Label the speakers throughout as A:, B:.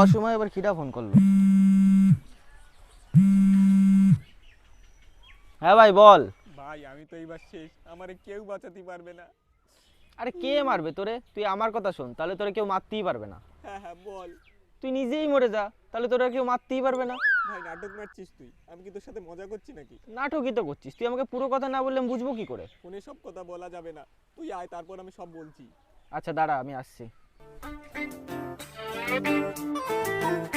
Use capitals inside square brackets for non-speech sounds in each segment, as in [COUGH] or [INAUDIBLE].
A: অসময় আবার কিটা ফোন করল? হ্যাঁ ভাই বল।
B: ভাই আমি তো এইবার শেষ। আমারে কেউ বাঁচাতে পারবে না।
A: আরে কে মারবে তোরে? তুই আমার কথা শোন তাহলে তোরে কেউ মারতেই পারবে না।
B: হ্যাঁ হ্যাঁ বল।
A: তুই নিজেই মরে যা তাহলে তোরা কেউ মারতেই পারবে না।
B: ভাই নাটক মারছিস তুই? আমি কি তোর সাথে মজা করছি নাকি?
A: নাটকই তো করছিস। তুই আমাকে পুরো কথা না বললে আমি বুঝব কি করে?
B: ফোনে সব কথা বলা যাবে না। তুই আয় তারপর আমি সব বলছি।
A: আচ্ছা দাঁড়া আমি আসছি। এ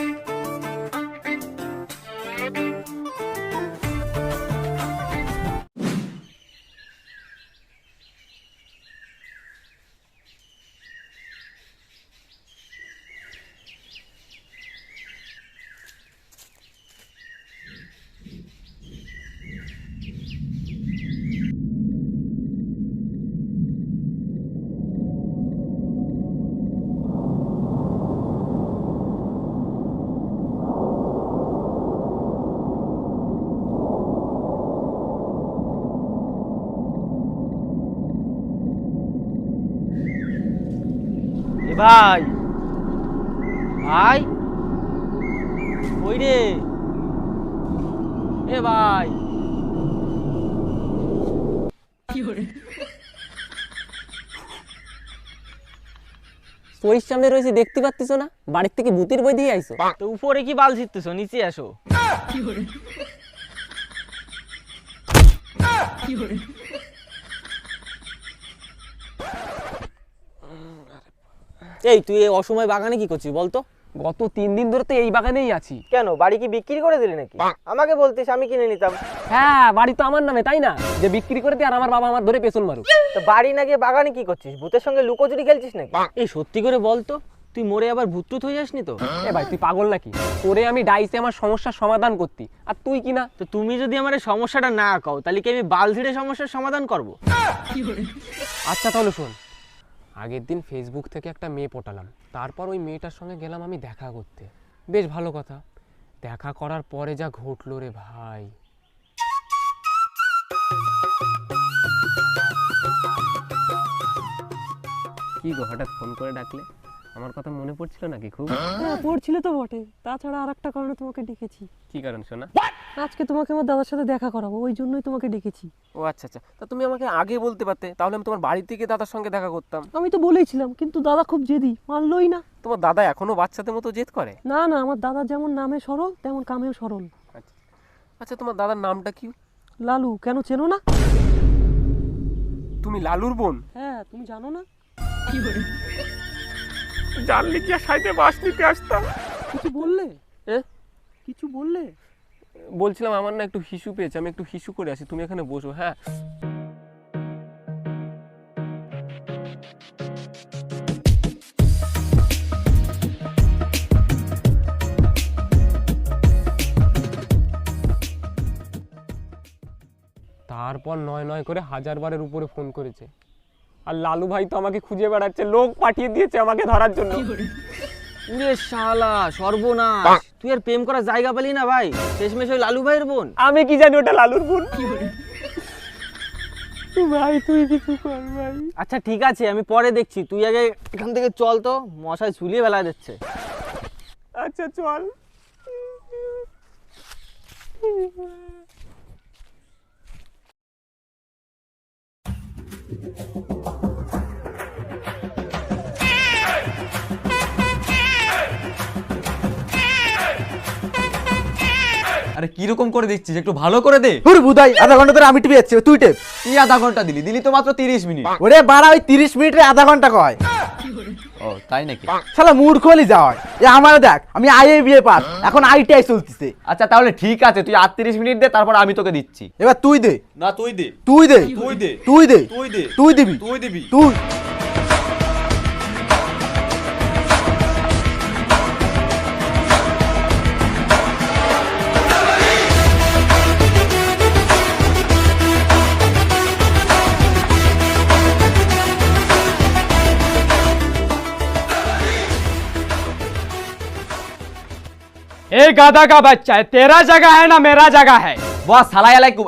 A: ভাই। ভাই? ওই রে? এ ভাই।
C: তোর সামনে রয়েছে দেখতে পাচ্ছিস না? বাড়ির থেকে ভূতের বই দিয়ে আইছো।
A: তো উপরে কি বাল ছিটতেছো? নিচে আসো।
C: এই তুই এই অসময় বাগানে কি করছিস বলতো? গত তিন দিন ধরে তো এই বাগানেই আছি।
A: কেন? বাড়ি কি বিক্রি করে দিলি নাকি? আমাকে বলতিস আমি কিনে নিতাম।
C: হ্যাঁ বাড়ি তো আমার নামে তাই না? যে বিক্রি করে দিয়ে আর আমার বাবা আমার ধরে পেছন মারুক।
A: তো বাড়ি না গিয়ে বাগানে কি করছিস? ভূতের সঙ্গে লুকোচুরি খেলছিস নাকি? এই সত্যি করে বলতো তুই মরে আবার ভূতটুত হয়ে যাসনি তো?
C: এ ভাই তুই পাগল নাকি? তোরে আমি ডাইসে আমার সমস্যার সমাধান করতি। আর তুই কি না?
A: তো তুমি যদি আমার এই সমস্যাটা না কও তাহলে কি আমি বাল ঝেড়ে সমস্যার সমাধান করব?
C: আচ্ছা তাহলে শোন। আগের দিন ফেসবুক থেকে একটা মেয়ে পটালাম। তারপর ওই মেয়েটার সঙ্গে গেলাম আমি দেখা করতে। বেশ ভালো কথা। দেখা করার পরে যা ঘটলো রে ভাই। কি গো, হঠাৎ ফোন করে ডাকলে? আমার কথা মনে পড়ছিল নাকি খুব?
D: হ্যাঁ? পড়ছিল তো বটে তাছাড়া আর একটা কারণে তোমাকে ডেকেছি।
C: কি কারণ শোনা
D: আজকে তোমাকে আমার দাদার সাথে দেখা করাবো ওই জন্যই তোমাকে ডেকেছি।
C: ও আচ্ছা আচ্ছা। তা তুমি আমাকে আগে বলতে পারতে তাহলে আমি তোমার বাড়ি থেকে দাদার সঙ্গে দেখা করতাম।
D: আমি তো বলেইছিলাম কিন্তু দাদা খুব জেদি মানলই না।
C: তোমার দাদা এখনও বাচ্চাদের মতো জেদ করে?
D: না না আমার দাদা যেমন নামে সরল তেমন কামেও সরল।
C: আচ্ছা। আচ্ছা তোমার দাদার নামটা কি?
D: লালু কেন চেনো না?
C: তুমি লালুর বোন?
D: হ্যাঁ তুমি জানো না?
B: জানলে কি আর সাইডে বাস নিতে আসতাম?
D: কিছু বললে?
C: এ?
D: কিছু বললে?
C: বলছিলাম আমার না একটু হিসু পেয়েছে আমি একটু হিসু করে আসি তুমি এখানে বসো হ্যাঁ? তারপর নয় নয় করে হাজার বারের উপরে ফোন করেছে। আর লালু ভাই তো আমাকে খুঁজে বেড়াচ্ছে লোক পাঠিয়ে দিয়েছে আমাকে ধরার জন্য।
A: উরে শালা সর্বনাশ। তুই আর প্রেম করার জায়গা পেলি না ভাই? শেষমেশ ওই লালু ভাইয়ের বোন।
C: আমি কি জানি ওটা লালুর বোন?
D: ভাই তুই কিছু কর ভাই।
A: আচ্ছা ঠিক আছে আমি পরে দেখছি। তুই আগে এখান থেকে চল তো মশায় ঝুলিয়ে বেলা দিচ্ছে।
C: আচ্ছা চল।
E: আরে কীরকম করে দেখছিস একটু ভালো করে দে।
F: হুর বুদাই আধা ঘণ্টা ধরে আমি টিভি যাচ্ছি তুই টেপ।
E: তুই আধা ঘণ্টা দিলি দিলি তো মাত্র তিরিশ মিনিট।
F: ওরে বাড়া ওই তিরিশ মিনিটে আধা ঘণ্টা কয়?
E: ও তাই নাকি?
F: শালা মূর্খ হলি যাওয়ায় এ আমার দেখ আমি আইএ বিএ পাস এখন আইটিআই চলতেছে।
E: আচ্ছা তাহলে ঠিক আছে তুই আটত্রিশ মিনিট দে তারপর আমি তোকে দিচ্ছি।
F: এবার তুই দে।
E: না তুই দে।
F: তুই দে।
E: তুই দে।
F: তুই দে।
E: তুই দে।
F: তুই দিবি।
E: তুই দিবি।
F: তুই।
G: ए गाधा का बच्चा है तेरा जगह है ना मेरा जगह है?
E: वालेकुम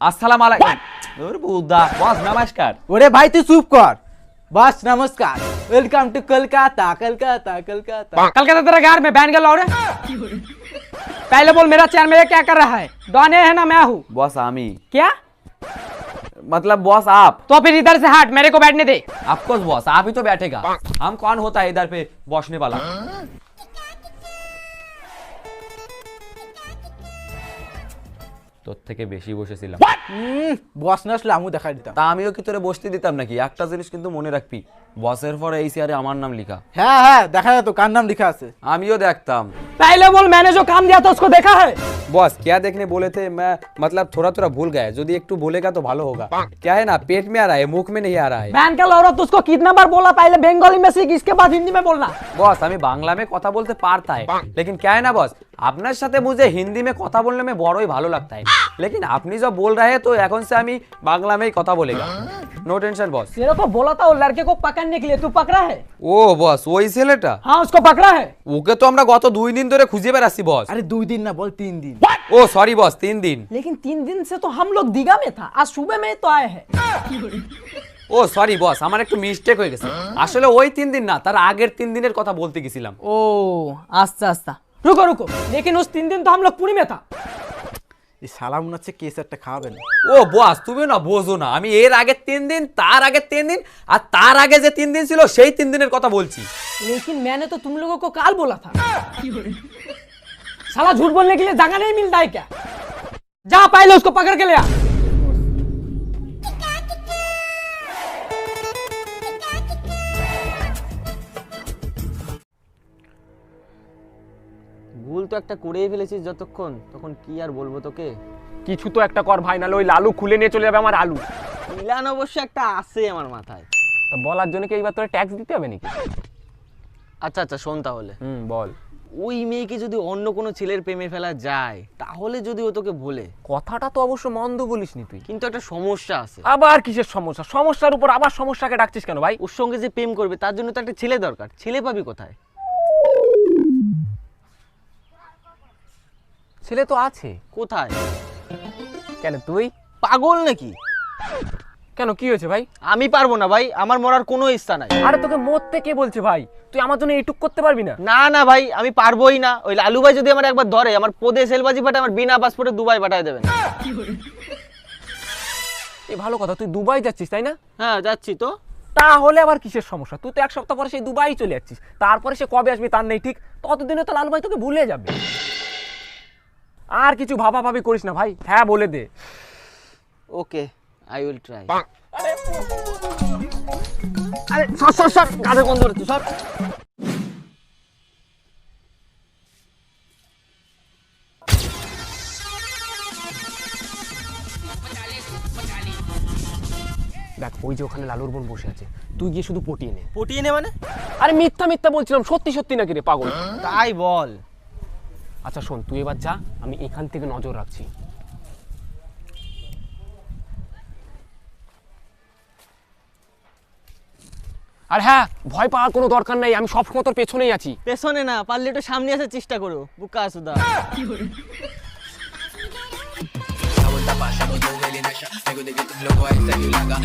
E: अस्सलाम वालेकुम और बुद्धा बस नमस्कार।
F: अरे भाई तू चुप कर। बस नमस्कार। वेलकम टू कलकाता कलकाता कलकाता
G: कलकाता तेरा घर में बैन गया और पहले बोल मेरा चैन में क्या कर रहा है? डॉने है ना मैं हूँ।
E: बॉस आमी।
G: क्या?
E: मतलब बॉस आप।
G: तो फिर इधर से हट मेरे को बैठने दे।
E: ऑफ़ बॉस आप ही तो बैठेगा। हम कौन होता है इधर पे बॉसने वाला? हाँ। তোর থেকে বেশি বসেছিলাম।
F: বস না আসলে আমিও দেখাই দিতাম।
E: তা আমিও কি তোরে বসতে দিতাম নাকি? একটা জিনিস কিন্তু মনে রাখবি বসের পরে এই চেয়ারে আমার নাম লেখা।
F: হ্যাঁ হ্যাঁ দেখা যেত কার নাম লেখা আছে।
E: আমিও দেখতাম।
G: पहले बोल मैंने जो काम दिया था उसको देखा है
H: बॉस क्या देखने बोले थे मैं मतलब थोड़ा थोड़ा भूल गया यदि एक बोलेगा तो भालो होगा क्या है ना पेट में आ रहा है मुख में नहीं आ रहा है
G: बहन का औरत उसको कितना बार बोला पहले बंगाली में सीख इसके बाद हिंदी में बोलना
E: বস আমি বাংলা में কথা বলতে पारता है लेकिन क्या है ना बॉस আপনার সাথে मुझे हिंदी में কথা बोलने में বড়ই ভালো लगता है लेकिन আপনি जब बोल रहे हैं तो এখন से আমি বাংলা में ही কথা बोलेगा नो टेंशन बॉस
G: तेरे को बोला था वो लड़के को पकड़ने के लिए तू पकड़ा है
H: ও বস ওই ছেলেটা
G: हाँ उसको पकड़ा है
H: ওকে তো আমরা গত দুই দিন ধরে খুঁজে বেড়াচ্ছি বস
F: আরে দুই দিন না বল তিন দিন
H: ও সরি বস তিন দিন
G: लेकिन तीन दिन से तो हम लोग दीघा में था आज सुबह में ही तो आए हैं
E: ও সরি বস আমার একটু মিস্টেক হয়ে গেছে আসলে ওই তিন দিন না তার আগের তিন দিনের কথা বলতে গেছিলাম
G: ओ आस्ता आस्ता रुको रुको लेकिन उस तीन दिन तो हम लोग पुरी में था
F: এই সালা মনে হচ্ছে কেস একটা খাওয়াবেন
E: ও বস তুমি না বোঝো না আমি এর আগে তিন দিন তার আগে তিন দিন আর তার আগে যে তিন দিন ছিল সেই তিন দিনের কথা বলছি
G: लेकिन मैंने तो तुम लोगों को काल बोला था साला झूठ बोलने के लिए जगह नहीं मिलता है क्या जा पहले उसको पकड़ के ले आ
A: তো একটা করেই ফেলেছিস যতক্ষণ তখন কি আর বলব তোকে?
C: কিছু তো একটা কর ভাই নাহলে ওই লালু খুলে নিয়ে চলে যাবে আমার আলু।
A: প্ল্যান অবশ্য একটা আছে আমার মাথায়।
C: তা বলার জন্য কি এইবার তোর ট্যাক্স দিতে হবে নাকি?
A: আচ্ছা আচ্ছা শোন তাহলে।
C: হুম বল।
A: ওই মেয়েকে যদি অন্য কোনো ছেলের প্রেমে ফেলা যায় তাহলে যদি ও তোকে বলে
C: কথাটা তো অবশ্য মন্দ বলিসনি তুই।
A: কিন্তু একটা সমস্যা আছে।
C: আবার কিসের সমস্যা? সমস্যার উপর আবার সমস্যাকে ডাকছিস কেন ভাই?
A: ওর সঙ্গে যে প্রেম করবে তার জন্য তো একটা ছেলে দরকার। ছেলে পাবি কোথায়?
C: ছেলে তো আছে।
A: কোথায়?
C: কেন তুই?
A: পাগল নাকি?
C: কেন কি হয়েছে ভাই?
A: আমি পারব না ভাই আমার মরার কোনো ইচ্ছা নাই।
C: আরে তোকে মরতে কে বলছে ভাই? তুই আমার জন্য এইটুক করতে পারবি না?
A: না না ভাই আমি পারবোই না। ওই লালু ভাই যদি আমার একবার ধরে আমার পদে সেলবাজি ফাটে আমার বিনা পাসপোর্টে দুবাই পাঠায় দেবেন।
C: এ ভালো কথা তুই দুবাই যাচ্ছিস তাই না?
A: হ্যাঁ যাচ্ছি তো।
C: তাহলে আবার কিসের সমস্যা? তুই তো এক সপ্তাহ পরে সেই দুবাই চলে যাচ্ছিস। তারপরে সে কবে আসবি তার নেই ঠিক ততদিনে তো লালু ভাই তোকে ভুলে যাবে। আর কিছু ভাবা ভাবি করিস না ভাই। হ্যাঁ বলে দে।
A: ওকে আই উইল ট্রাই
C: আরে সর সর সর গাধে কোন ধরেছিস সর। দেখ ওই যে ওখানে লালুর বোন বসে আছে তুই গিয়ে শুধু পটিয়ে নে।
A: পটিয়ে নে মানে?
C: আরে মিথ্যা মিথ্যা বলছিলাম সত্যি সত্যি নাকি রে পাগল?
A: তাই বল।
C: আচ্ছা শোন তুই এবার যা আমি এখান থেকে নজর রাখছি। আর হ্যাঁ ভয় পাওয়ার কোনো দরকার নাই আমি সবসময় তোর পেছনেই আছি।
A: পেছনে না পারলে একটু সামনে আসার চেষ্টা করো বুকা সুদা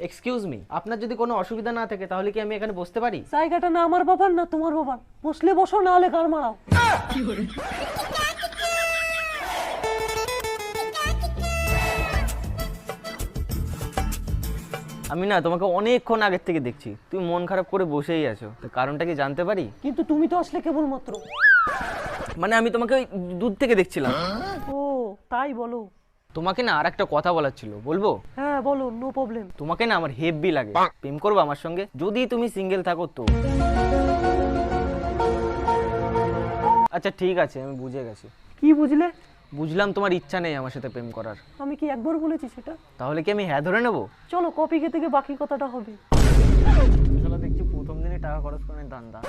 A: এক্সকিউজ মি আপনার যদি কোনো অসুবিধা না থাকে তাহলে কি আমি এখানে বসতে পারি?
D: জায়গাটা না আমার বাবার না তোমার বাবার? বসলে বসো না হলে গার মারাও।
A: আমি না তোমাকে অনেকক্ষণ আগের থেকে দেখছি। তুমি মন খারাপ করে বসেই আছো। তো কারণটা কি জানতে পারি?
D: কিন্তু তুমি তো আসলে কেবলমাত্র
A: মানে আমি তোমাকে ওই দূর থেকে দেখছিলাম।
D: ও তাই বলো।
A: তোমাকে না আর একটা কথা বলার ছিল বলব?
D: হ্যাঁ বলো নো প্রবলেম
A: তোমাকে না আমার হেভি লাগে। প্রেম করবে আমার সঙ্গে? যদি তুমি সিঙ্গেল থাকো তো। আচ্ছা ঠিক আছে আমি বুঝে গেছি।
D: কি বুঝলে?
A: বুঝলাম তোমার ইচ্ছা নেই আমার সাথে প্রেম করার।
D: আমি কি একবার বলেছি সেটা?
A: তাহলে কি আমি হ্যাঁ ধরে নেব?
D: চলো কপি খেতে গিয়ে বাকি কথাটা হবে।
A: চলো দেখছি প্রথম দিনে টাকা খরচ করে দান দান্দা।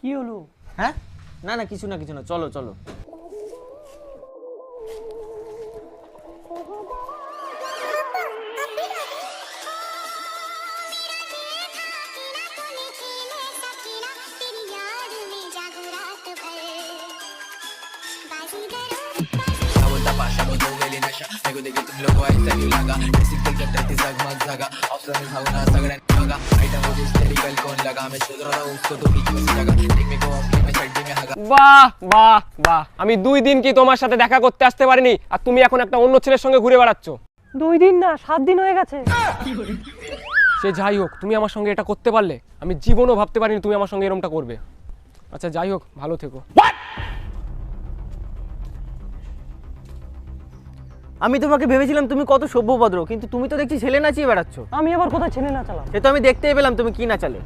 D: কি হলো?
A: হ্যাঁ? না না কিছু না কিছু না। চলো চলো।
C: বাহ বাহ বাহ। আমি দুই দিন কি তোমার সাথে দেখা করতে আসতে পারিনি? আর তুমি এখন একটা অন্য ছেলের সঙ্গে ঘুরে বেড়াচ্ছ?
D: দুই দিন না সাত দিন হয়ে গেছে।
C: সে যাই হোক তুমি আমার সঙ্গে এটা করতে পারলে? আমি জীবনও ভাবতে পারিনি তুমি আমার সঙ্গে এরকমটা করবে। আচ্ছা যাই হোক ভালো থেকো।
A: আমি তোমাকে ভেবেছিলাম তুমি কত সভ্যভদ্র কিন্তু তুমি তো দেখছি ছেলে নাচিয়ে বেড়াচ্ছ।
D: আমি আবার কোথায় ছেলে না চালাম
A: সে তো আমি দেখতেই পেলাম তুমি কি না চালে।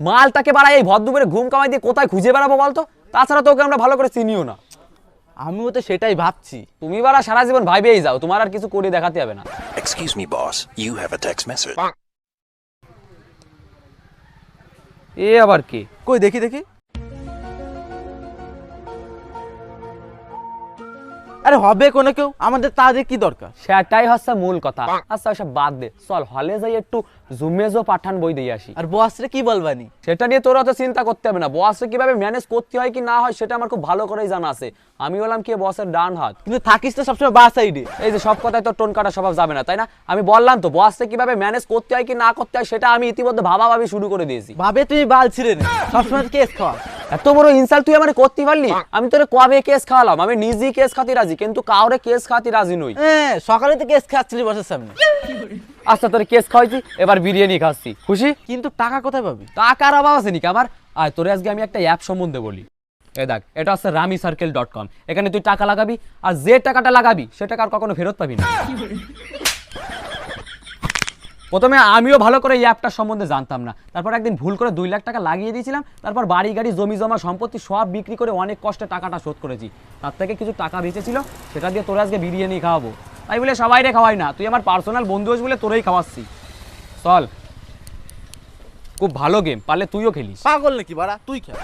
E: মালটাকে বাড়ায় এই ভদ্রপুরে ঘুম কামাই দিয়ে কোথায় খুঁজে বেড়াবো বলতো? তাছাড়া তোকে আমরা ভালো করে চিনিও না।
F: আমিও তো সেটাই ভাবছি।
E: তুমি বারা সারা জীবন ভাইবেই যাও তোমার আর কিছু করে দেখাতে হবে না।
I: Excuse me boss you have a text message
E: এ আবার কি?
F: কই দেখি দেখি? আরে হবে কোনো কেউ? আমাদের তাদের কি দরকার?
E: সেটাই হচ্ছে মূল কথা। আচ্ছা ওসব বাদ দে। চল হলে যাই একটু জুমেজো পাঠান বই দিয়ে আসি।
F: আর বসরে কি বলবানি?
E: সেটা নিয়ে তোর অত চিন্তা করতে হবে না। বসে কীভাবে ম্যানেজ করতে হয় কি না হয় সেটা আমার খুব ভালো করেই জানা আছে। আমি বললাম কি বসের ডান হাত।
F: কিন্তু থাকিস তো সবসময় বাস সাইডে
E: এই যে সব কথায় তো টোন কাটা স্বভাব যাবে না তাই না? আমি বললাম তো বসে কীভাবে ম্যানেজ করতে হয় কি না করতে হয় সেটা আমি ইতিমধ্যে ভাবা ভাবি শুরু করে দিয়েছি।
F: ভাবে তুমি বাল ছিঁড়ে নে। সবসময় কেস খাওয়া।
E: এত বড় ইনসাল্ট তুই আমার করতে পারলি? আমি তোরে কবে কেস খাওয়ালাম? আমি নিজেই কেস খাতি রাজি কিন্তু কাউরে কেস খাতি রাজি নই।
F: হ্যাঁ সকালে তো কেস খাচ্ছিলি বসের সামনে।
E: আচ্ছা তোরে কেস খাওয়াইছি এবার বিরিয়ানি খাচ্ছি। খুশি?
F: কিন্তু টাকা কোথায় পাবি?
E: টাকার অভাব আছে নাকি আমার? আর তোরে আজকে আমি একটা অ্যাপ সম্বন্ধে বলি। এ দেখ এটা হচ্ছে রামি সার্কেল ডট কম। এখানে তুই টাকা লাগাবি আর যে টাকাটা লাগাবি সে টাকা আর কখনো ফেরত পাবি না। প্রথমে আমিও ভালো করে এই অ্যাপটার সম্বন্ধে জানতাম না। তারপর একদিন ভুল করে দুই লাখ টাকা লাগিয়ে দিয়েছিলাম, তারপর বাড়ি গাড়ি, জমি জমা, সম্পত্তি সব বিক্রি করে অনেক কষ্টে টাকাটা শোধ করেছি। তার থেকে কিছু টাকা বেঁচেছিল, সেটা দিয়ে তোরা আজকে বিরিয়ানি খাওয়াবো। তাই বলে সবাই রে খাওয়াই না, তুই আমার পার্সোনাল বন্ধু হোস বলে তোরেই খাওয়াচ্ছি। চল, খুব ভালো গেম পারলে তুইও খেলিস।
F: পাগল নাকি বাড়া? তুই খেল।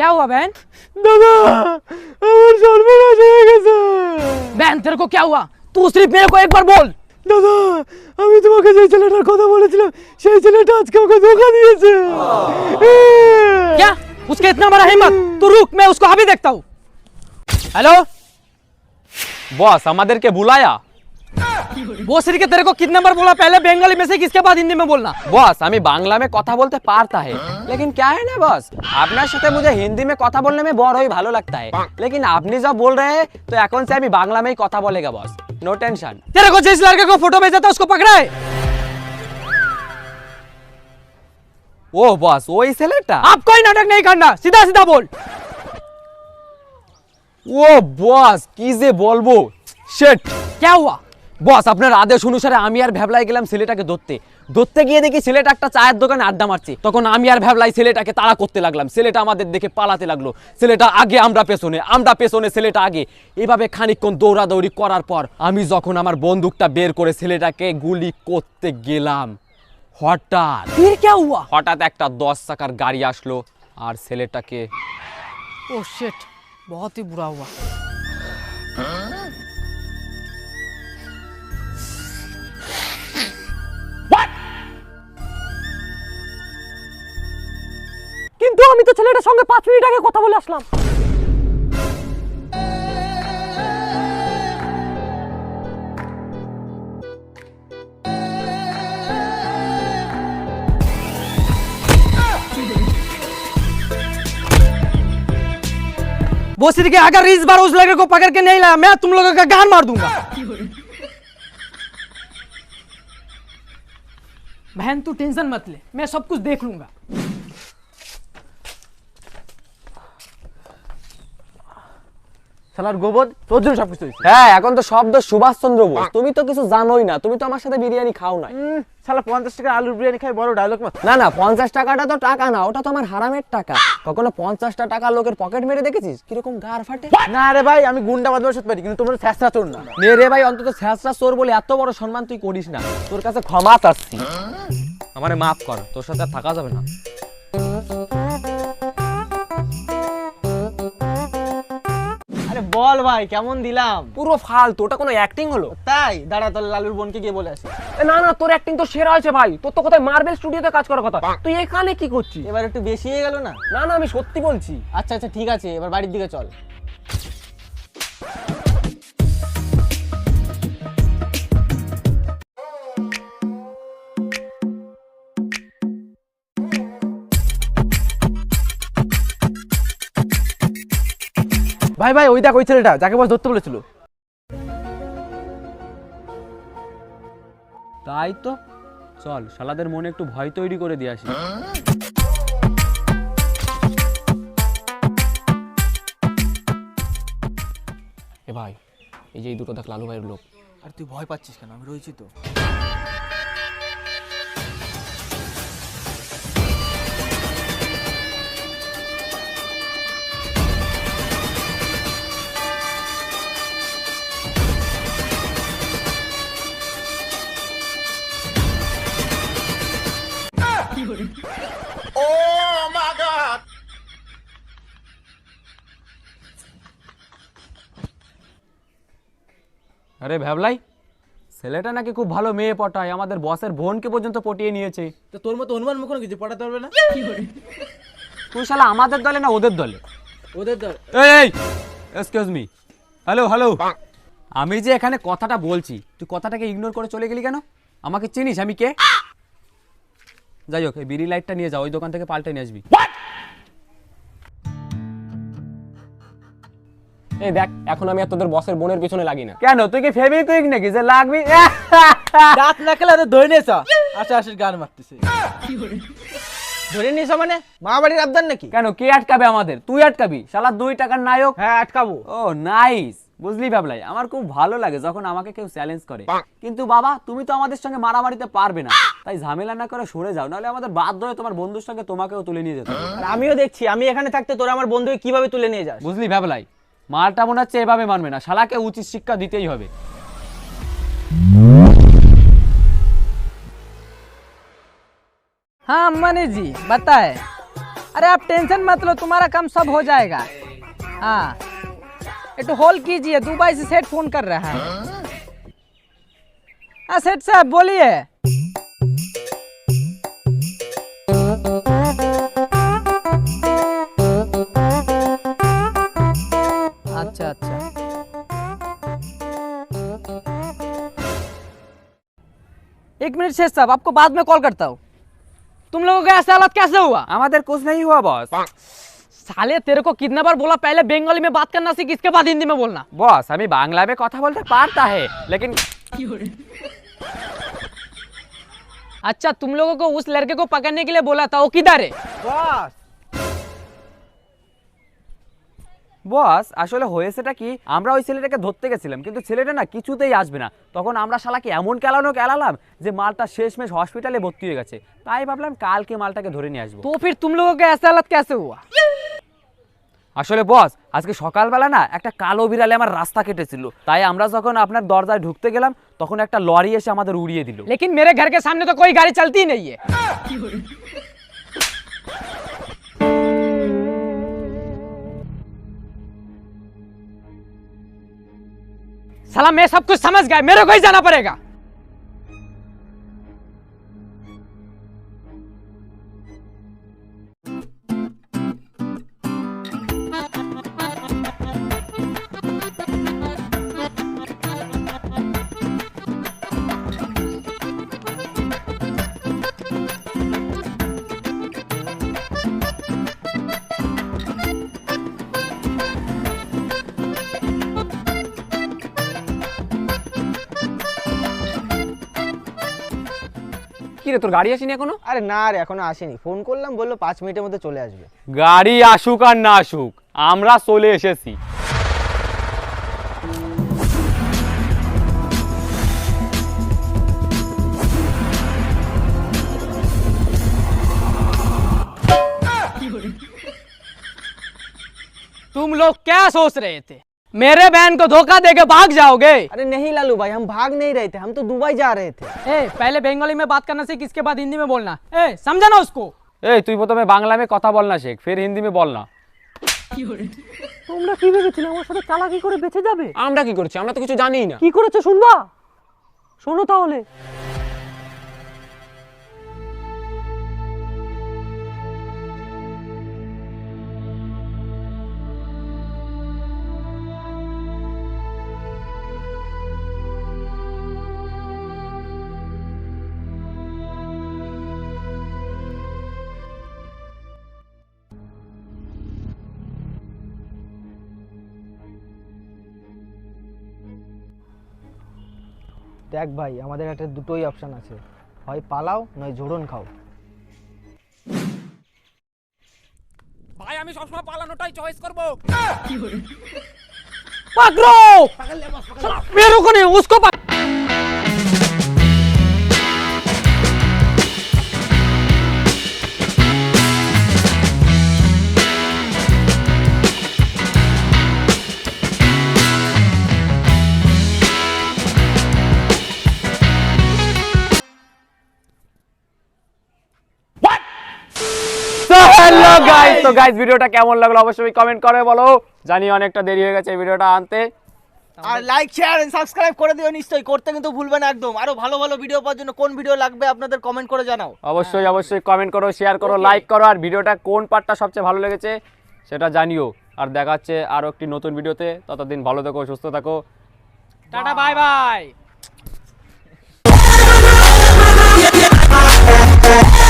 G: क्या हुआ बहन
D: দাদা আমার সর্বনাশ হয়ে গেছে
G: बहन तेरे को क्या हुआ तू सिर्फ मेरे को एक बार बोल
D: দাদা আমি তোমাকে যে ছেলেটার কথা বলেছিলাম সেই ছেলেটা আজকে আমাকে ধোকা দিয়েছে
G: क्या उसका इतना बड़ा हिम्मत तू रुक मैं उसको अभी देखता हूँ हेलो
E: বস আমাদেরকে বুলায়া
G: वो सिर के तेरे को कितने बार बोला पहले बंगाली में से किसके बाद हिंदी में बोलना
E: बॉस हमें बांग्ला में কথা বলতে पारता है लेकिन क्या है ना बॉस আপনার সাথে मुझे हिंदी में কথা बोलने में বড় ही ভালো लगता है लेकिन আপনি जब बोल रहे हैं तो এখন से আমি বাংলা में ही কথা बोलेगा बॉस नो टेंशन
G: तेरे को जिस लड़के को फोटो भेजा था उसको पकड़ा है
E: ও বস ওই ছেলেটা
G: आप कोई नाटक नहीं करना सीधा सीधा बोल
E: ও বস কি যে বলবো শেট
G: क्या हुआ
E: বস আপনার আদেশ অনুসারে আমি আর ভ্যাবলায় গেলাম ছেলেটাকে ধরতে। ধরতে গিয়ে দেখি ছেলেটা একটা চায়ের দোকানে আড্ডা মারছে। তখন আমি আর ভ্যাবলাই ছেলেটাকে তাড়া করতে লাগলাম। ছেলেটা আমাদের দেখে পালাতে লাগল। ছেলেটা আগে আমরা পেছনে আমরা পেছনে ছেলেটা আগে। এভাবে খানিকক্ষণ দৌড়াদৌড়ি করার পর আমি যখন আমার বন্দুকটা বের করে ছেলেটাকে গুলি করতে গেলাম হঠাৎ হঠাৎ একটা দশ চাকার গাড়ি আসলো আর ছেলেটাকে
G: ও শেট বুড়া
D: হুয়া। আমি তো ছেলেটার সঙ্গে পাঁচ মিনিট আগে কথা বলে আসলাম
G: वो सिर के अगर इस बार उस लड़के को पकड़ के नहीं लाया मैं तुम लोगों का गान मार दूंगा बहन तू टेंशन मत ले मैं सब कुछ देख लूंगा
F: শালার গোবর তোর জন্য সব হয়েছে
C: হ্যাঁ এখন তো শব্দ সুভাষচন্দ্র বোস। তুমি তো কিছু জানোই না তুমি তো আমার সাথে বিরিয়ানি খাও না
F: শালা পঞ্চাশ টাকা আলুর বিরিয়ানি খাই বড় ডায়লগ
C: না না পঞ্চাশ টাকাটা তো টাকা না ওটা তো আমার হারামের টাকা। কখনো পঞ্চাশটা টাকা লোকের পকেট মেরে দেখেছিস? কীরকম গার ফাটে?
F: না রে ভাই আমি গুন্ডা বাদবার সাথে পারি কিন্তু তোমরা ফ্যাসরা চোর না।
C: নে রে ভাই অন্তত ছ্যাঁচড়া চোর বলে এত বড় সম্মান তুই করিস না। তোর কাছে ক্ষমা চাচ্ছি। আমারে মাফ কর তোর সাথে থাকা যাবে না।
A: বল ভাই কেমন দিলাম?
C: পুরো ফালতু ওটা কোনো অ্যাক্টিং হলো?
A: তাই? দাঁড়া তোর লালুর বোনকে গিয়ে বলে আসি।
C: এ না না তোর অ্যাক্টিং তো সেরা হয়েছে ভাই। তোর তো কোথায় মার্বেল স্টুডিওতে কাজ করার কথা। তুই এখানে কি করছিস?
A: এবার একটু বেশি হয়ে গেল না?
C: না না আমি সত্যি বলছি।
A: আচ্ছা আচ্ছা ঠিক আছে এবার বাড়ির দিকে চল।
F: ভাই ভাই ওই দেখ ওই ছেলেটা যাকে বস ধরতে বলেছিল।
E: তাই তো। চল শালাদের মনে একটু ভয় তৈরি করে দিয়ে আসি।
C: এ ভাই এই যে এই দুটো দেখ লালু ভাইয়ের লোক।
F: আর তুই ভয় পাচ্ছিস কেন? আমি রয়েছি তো।
E: আরে ভ্যাবলাই ছেলেটা নাকি খুব ভালো মেয়ে পটায় আমাদের বসের বোনকে পর্যন্ত পটিয়ে নিয়েছে।
F: তো তোর মতো অনুমান মুখ কিছু পটাতে পারবে না?
E: তুই শালা আমাদের দলে না ওদের দলে?
F: ওদের দর
E: এই এক্সকিউজ মি হ্যালো হ্যালো আমি যে এখানে কথাটা বলছি তুই কথাটাকে ইগনোর করে চলে গেলি কেন? আমাকে চিনিস? আমি কে? যাই হোক এই বিড়ি লাইটটা নিয়ে যাও ওই দোকান থেকে পাল্টে নিয়ে আসবি।
C: এই দেখ এখন আমি আর তোদের বসের বোনের পিছনে লাগি না।
E: কেন? তুই কি ফেভিকুইক নাকি যে লাগবি? [LAUGHS]
F: দাঁত না খেলে আরে ধরে নিয়েছ আশা আশির গান মারতেছে।
A: ধরে নিস মানে? মা বাড়ির আবদার নাকি?
E: কেন? কে আটকাবে আমাদের? তুই আটকাবি? শালা দুই টাকার নায়ক।
A: হ্যাঁ আটকাবো।
E: ও নাইস বুঝলি ভাবলাই আমার খুব ভালো লাগে যখন আমাকে কেউ চ্যালেঞ্জ করে। কিন্তু বাবা তুমি তো আমাদের সঙ্গে মারামারিতে পারবে না। তাই ঝামেলা না করে সরে যাও নাহলে আমাদের বাধ্য হয়ে তোমার বন্ধুর সঙ্গে তোমাকেও তুলে নিয়ে যেতে হবে।
A: আর আমিও দেখছি আমি এখানে থাকতে তোরা আমার বন্ধুকে কীভাবে তুলে নিয়ে যাস?
E: বুঝলি ভাবলাই মালটা মনে হচ্ছে এভাবে মানবে না শালাকে উচিত শিক্ষা দিতেই হবে
G: हाँ मनी जी बताए अरे आप टेंशन मत लो तुम्हारा काम सब हो जाएगा हाँ एक होल कीजिए दुबई से सेठ फोन कर रहा है हाँ सेठ साहब बोलिए एक मिनट शेष साहब आपको बाद में कॉल करता हूँ। तुम लोगों का ऐसा हालत कैसे हुआ?
E: हमारे कुछ नहीं हुआ बॉस।
G: साले तेरे को कितने बार बोला पहले बंगाली में बात करना सीख इसके बाद हिंदी में बोलना।
E: बॉस हमें बांग्ला में कथा बोलते पारता है लेकिन
G: अच्छा तुम लोगों को उस लड़के को पकड़ने के लिए बोला था वो किधर है?
F: बॉस
E: বস আসলে হয়েছেটা কি আমরা ওই ছেলেটাকে ধরতে গেছিলাম কিন্তু ছেলেটা না কিছুতেই আসবে না তখন আমরা শালাকে এমন কেলানো কেলালাম যে মালটা শেষমেশ হসপিটালে ভর্তি হয়ে গেছে তাই ভাবলাম কালকে মালটাকে ধরে নিয়ে আসবো
G: तो फिर तुम लोगों का ऐसा हालत कैसे हुआ
E: আসলে বস আজকে সকালবেলা না একটা কালো বিড়ালে আমার রাস্তা কেটেছিল তাই আমরা যখন আপনার দরজায় ঢুকতে গেলাম তখন একটা লরি এসে আমাদের উড়িয়ে দিল
G: लेकिन मेरे घर के सामने तो कोई गाड़ी चलती ही नहीं है साला मैं सब कुछ समझ गया मेरे को ही जाना पड़ेगा
C: কিরে তোর গাড়ি আসেনি এখনও?
A: আরে না রে এখনও আসেনি। ফোন করলাম বলল পাঁচ মিনিটের মধ্যে চলে আসবে।
E: গাড়ি আসুক আর না আসুক আমরা চলে এসেছি।
G: तुम लोग क्या सोच रहे थे मेरे बहन को धोखा देके भाग जाओगे
A: अरे नहीं लालू भाई हम भाग नहीं रहे थे हम तो दुबई जा रहे थे
G: ए पहले बंगाली में बात करना सीख इसके बाद हिंदी में बोलना ए समझा ना उसको
E: এই তুই প্রথমে বাংলা মে কথা বল না শেখ ফের হিন্দি মে বল না
A: তোমরা কি ভেবেছিলে আমার সাথে চালাকি করে বেঁচে যাবে
C: আমরা কি করছি আমরা তো কিছু জানিই না
A: কি করেছো শুনবা শোনো তাহলে দেখ ভাই আমাদের একটা দুটোই অপশন আছে হয় পালাও নয় ঝোড়ন খাও
C: ভাই আমি সবসময় পালানোটাই চয়েস করবো
G: पकड़ो मेरे को नहीं उसको
E: গাইস ভিডিওটা কেমন লাগল অবশ্যই কমেন্ট করে বলো। জানি অনেকটা দেরি হয়ে গেছে এই ভিডিওটা আনতে।
A: আর লাইক শেয়ার এন্ড সাবস্ক্রাইব করে দিও নিশ্চয়ই করতে কিন্তু ভুলবেন একদম। আরও ভালো ভালো ভিডিও পাওয়ার জন্য কোন ভিডিও লাগবে আপনাদের কমেন্ট করে জানাও।
E: অবশ্যই হ্যাঁ। অবশ্যই কমেন্ট করো শেয়ার করো লাইক করো আর ভিডিওটা কোন পার্টটা সবচেয়ে ভালো লেগেছে সেটা জানিও। আর দেখা হচ্ছে আরও একটি নতুন ভিডিওতে। ততদিন ভালো থেকো সুস্থ থাকো।
G: Tata bye bye [LAUGHS]